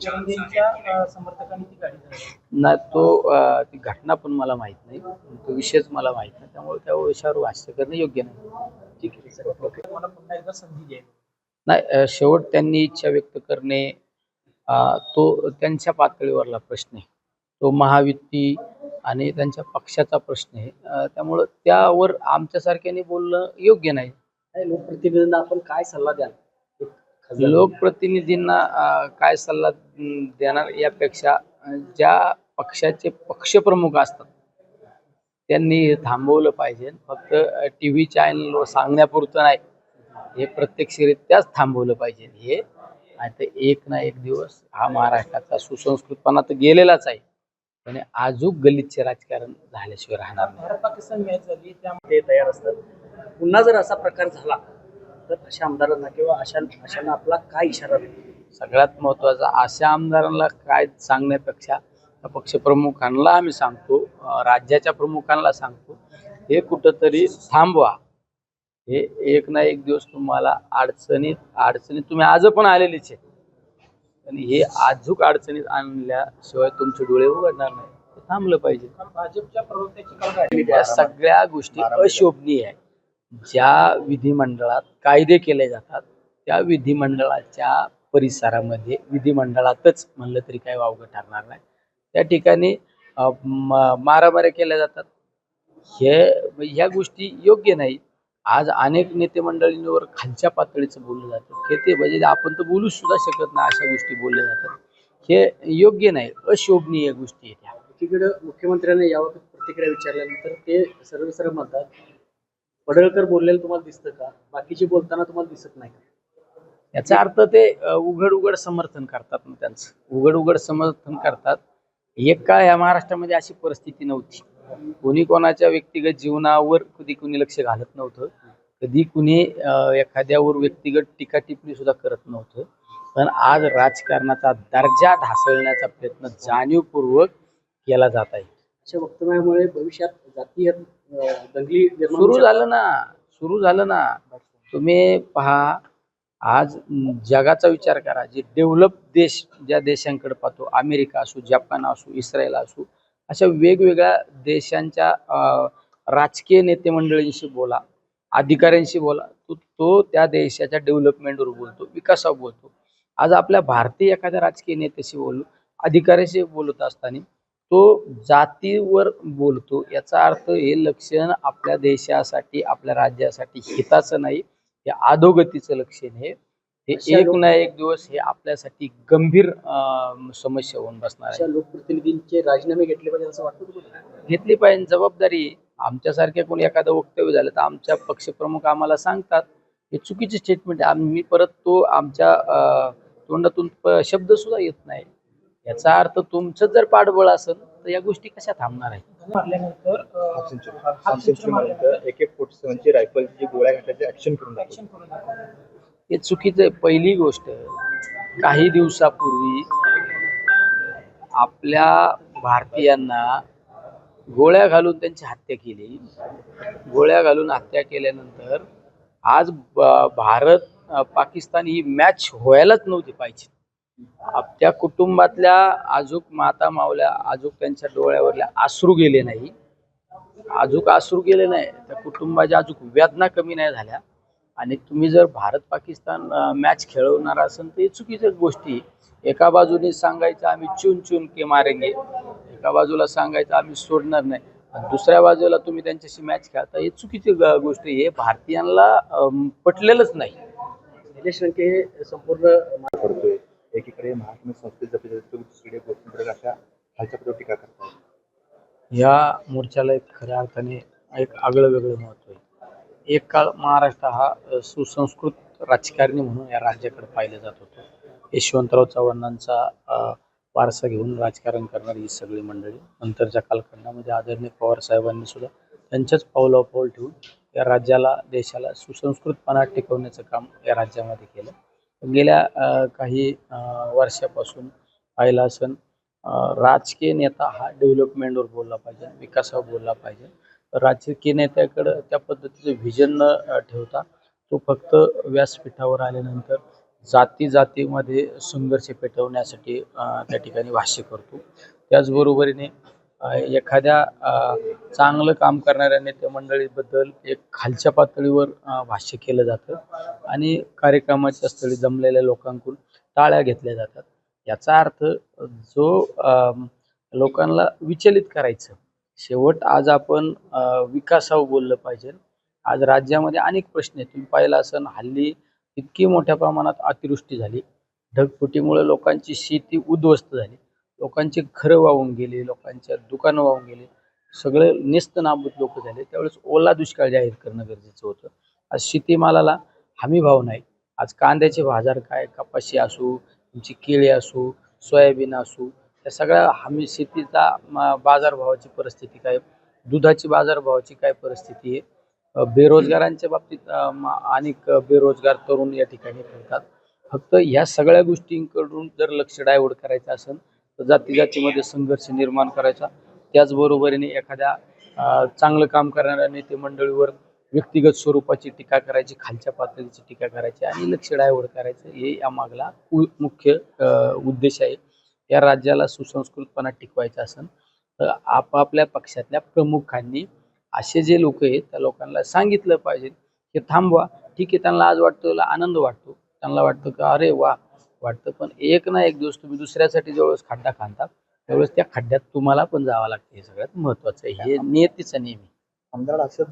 समर्थकांनी ती गाडी चालवली ना तो ती घटना पण मला माहीत नाही. तो विषयच मला माहीत नाही. त्यामुळे त्या विषयावर भाष्य करणं योग्य नाही. ठीक आहे सर. ओके. मला पुन्हा एकदा संधी द्यायला नाही शेवट त्यांनी इच्छा व्यक्त करणे तो त्यांच्या पातळीवरला प्रश्न आहे. तो महायुती आणि त्यांच्या पक्षाचा प्रश्न आहे. त्यामुळं त्यावर आमच्यासारख्याने बोलणं योग्य नाही लोकप्रतिनिधींना आपण काय सल्ला द्याल? लोकप्रतिनिधींना काय सल्ला देणार यापेक्षा ज्या पक्षाचे पक्षप्रमुख असतात त्यांनी हे थांबवलं पाहिजे. फक्त टी व्ही चॅनलवर सांगण्यापुरतं नाही हे प्रत्यक्षरित्याच थांबवलं पाहिजे. हे आता एक ना एक दिवस हा महाराष्ट्राचा सुसंस्कृतपणा तर गेलेलाच आहे. पण आजूक गलिच्छ राजकारण झाल्याशिवाय राहणार नाही. भारत पाकिस्तान मॅच झाली त्यामुळे ते तयार असतात. पुन्हा जर असा प्रकार झाला तर अशा आमदारांना किंवा अशा अशांना आपला काय इशारा राहील? सगळ्यात महत्वाचं अशा आमदारांना काय सांगण्यापेक्षा त्या पक्षप्रमुखांना आम्ही सांगतो राज्याच्या प्रमुखांना सांगतो हे कुठंतरी थांबवा. हे एक ना एक दिवस तुम्हाला अडचणीत अडचणीत तुम्ही आज पण आलेलेच आहे. आणि हे आजूक अडचणीत आणल्याशिवाय तुमचे डोळे उघडणार नाही. थांबलं पाहिजे. भाजपच्या प्रवक्त्याची सगळ्या गोष्टी अशोभनीय आहे. ज्या विधिमंडळात कायदे केले जातात त्या विधिमंडळाच्या परिसरामध्ये विधिमंडळातच म्हणलं तरी काही वावगं ठरणार नाही. त्या ठिकाणी म- मारामाऱ्या केल्या जातात. हे ह्या गोष्टी योग्य नाही आज अनेक नेते मंडळींवर खालच्या पातळीचं बोललं जातं. हे ते म्हणजे आपण तर बोलू सुद्धा शकत नाही अशा गोष्टी बोलल्या जातात. हे योग्य नाही अशोभनीय गोष्टी आहेत ह्या. एकीकडे मुख्यमंत्र्यांनी याबाबत प्रतिक्रिया विचारल्यानंतर ते सर्व सर्व म्हणतात पडळकर बोललेलं तुम्हाला दिसतं का? बाकीचे बोलताना तुम्हाला दिसत नाही का? याचा अर्थ ते उघड उघड समर्थन करतात ना त्यांचं. उघड उघड समर्थन करतात. एक काळ या महाराष्ट्रामध्ये अशी परिस्थिती नव्हती. कोणी कोणाच्या व्यक्तिगत जीवनावर कधी कुणी लक्ष घालत नव्हतं. कधी कुणी एखाद्यावर व्यक्तिगत टीका टिप्पणी सुद्धा करत नव्हतं. पण आज राजकारणाचा दर्जा ढासळण्याचा प्रयत्न जाणीवपूर्वक केला जात आहे. अशा वक्तव्यामुळे भविष्यात जातीय दंगली सुरू शकतात. झालं ना सुरू झालं ना तुम्ही पहा आज जगाचा विचार करा जे डेव्हलप देश ज्या देशांकडे पाहतो अमेरिका असो जपान असो इस्रायल असो अशा वेगवेगळ्या देशांच्या राजकीय नेते मंडळींशी बोला अधिकाऱ्यांशी बोला तो तो त्या देशाच्या डेव्हलपमेंटवर बोलतो विकासावर बोलतो आज आपल्या भारतीय एखाद्या राजकीय नेत्याशी बोलू अधिकाऱ्याशी बोलत असताना तो जातीवर बोलतो. याचा अर्थ हे लक्षण आपल्या देशासाठी आपल्या राज्यासाठी हिताचं नाही हे अधोगतीचं लक्षण हे हे एक ना एक दिवस हे आपल्यासाठी गंभीर अं, समस्या होऊन बसणार आहे. अशा लोकप्रतिनिधींचे राजीनामे घेतले पाहिजे असं वाटतं तुम्हाला? घेतली पाहिजे जबाबदारी. आमच्यासारख्या कोणी एखादं वक्तव्य झालं तर आमच्या पक्षप्रमुख आम्हाला सांगतात. हे चुकीचे स्टेटमेंट आहे. आम्ही परत तो आमच्या अं, तोंडातून प- शब्द सुद्धा येत नाही. याचा अर्थ तुमचं जर पाठबळ असेल तर या गोष्टी कशा थांबणार आहेत? गोळ्या घातल्याचे ऍक्शन करून दाखवलं. हे चुकीचं आहे. पहिली गोष्ट काही दिवसापूर्वी आपल्या भारतीयांना गोळ्या घालून त्यांची हत्या केली. गोळ्या घालून हत्या केल्यानंतर आज ब- भारत अं, पाकिस्तान ही मॅच व्हायलाच नव्हती पाहिजे. त्या कुटुंबातल्या आजूक माता मावल्या आजूक त्यांच्या डोळ्यावरल्या अश्रू गेले नाही. अजूक अश्रू गेले नाही त्या कुटुंबाच्या अजूक वेदना कमी नाही झाल्या. आणि तुम्ही जर भारत पाकिस्तान मॅच खेळवणार असेल तर हे चुकीच्या गोष्टी. एका बाजूने सांगायचं आम्ही चुन चुन के मारेंगे. एका बाजूला सांगायचं आम्ही सोडणार नाही. आणि दुसऱ्या बाजूला तुम्ही त्यांच्याशी मॅच खेळता हे चुकीची गोष्ट. हे भारतीयांना पटलेलंच नाही. निलेश लंके हे संपूर्ण करतोय. एकीकडे महात्मा संस्कृत जपले दुसरीकडे गोष्टी अशा खालच्या पदावर टीका करतात. या मोर्चाला एक खऱ्या अर्थाने एक आगळं वेगळं महत्त्व आहे. एक काळ महाराष्ट्र हा सुसंस्कृत राजकारणी म्हणून या राज्याकडे पाहिलं जात होतं. यशवंतराव चव्हाणांचा वारसा घेऊन राजकारण करणारी ही सगळी मंडळी नंतरच्या कालखंडामध्ये आदरणीय पवार साहेबांनी सुद्धा त्यांच्याच पावलावर पाऊल ठेवून या राज्याला देशाला सुसंस्कृतपणा टिकवण्याचं काम या राज्यामध्ये केलं. गेल्या काही वर्षापासून पाहिलं असन राजकीय नेता हा डेव्हलपमेंटवर बोलला पाहिजे विकासावर बोलला पाहिजे. राजकीय नेत्याकडं त्या पद्धतीचं व्हिजन न ठेवता तो फक्त व्यासपीठावर आल्यानंतर जाती जातीमध्ये संघर्ष पेटवण्यासाठी त्या ठिकाणी भाष्य करतो. त्याचबरोबरीने एखाद्या चांगलं काम करणाऱ्या नेते मंडळीबद्दल एक खालच्या पातळीवर भाष्य केलं जातं आणि कार्यक्रमाच्या स्थळी जमलेल्या लोकांकडून टाळ्या घेतल्या जातात. याचा अर्थ जो लोकांना विचलित करायचं शेवट आज आपण विकासावर बोललं पाहिजे. आज राज्यामध्ये अनेक प्रश्न आहेत. तुम्ही पाहिलं असं हल्ली इतकी मोठ्या प्रमाणात अतिवृष्टी झाली. ढगफुटीमुळे लोकांची शेती उद्ध्वस्त झाली. लोकांचे घरं वाहून गेले लोकांच्या दुकानं वाहून गेले सगळे नेस्त नाबूत लोक झाले. त्यावेळेस ओला दुष्काळ जाहीर करणं गरजेचं होतं. आज शेतीमालाला हमी भाव नाही. आज कांद्याचे बाजार काय? कपाशी असू तुमची केळी असू सोयाबीन असू या सगळ्या हमी शेतीचा बाजारभावाची परिस्थिती काय? दुधाची बाजारभावाची काय परिस्थिती आहे? बेरोजगारांच्या बाबतीत अनेक बेरोजगार तरुण या ठिकाणी फिरतात फक्त ह्या सगळ्या गोष्टींकडून जर लक्ष डायव्हर्ट करायचं असेल जाती जातीमध्ये संघर्ष निर्माण करायचा. त्याचबरोबरीने एखाद्या चांगलं काम करणाऱ्या नेते मंडळीवर व्यक्तिगत स्वरूपाची टीका करायची खालच्या पातळीची टीका करायची आणि लक्ष डायव्हर्ट करायचं हे या मागला मुख्य उद्देश आहे. या राज्याला सुसंस्कृतपणा टिकवायचा असेल तर आपापल्या पक्षातल्या प्रमुखांनी असे जे लोक आहेत त्या लोकांना सांगितलं पाहिजे की थांबवा ठीक आहे त्यांना आज वाटतं आनंद वाटतो. त्यांना वाटतं की अरे वा वाटतं. पण एक ना एक दिवस तुम्ही दुसऱ्यासाठी ज्यावेळेस खड्डा खांदा त्यावेळेस त्या खड्ड्यात तुम्हाला पण जावं लागतं. हे सगळ्यात महत्वाचं आहे. हे नियतीचा नेहमी आमदार असं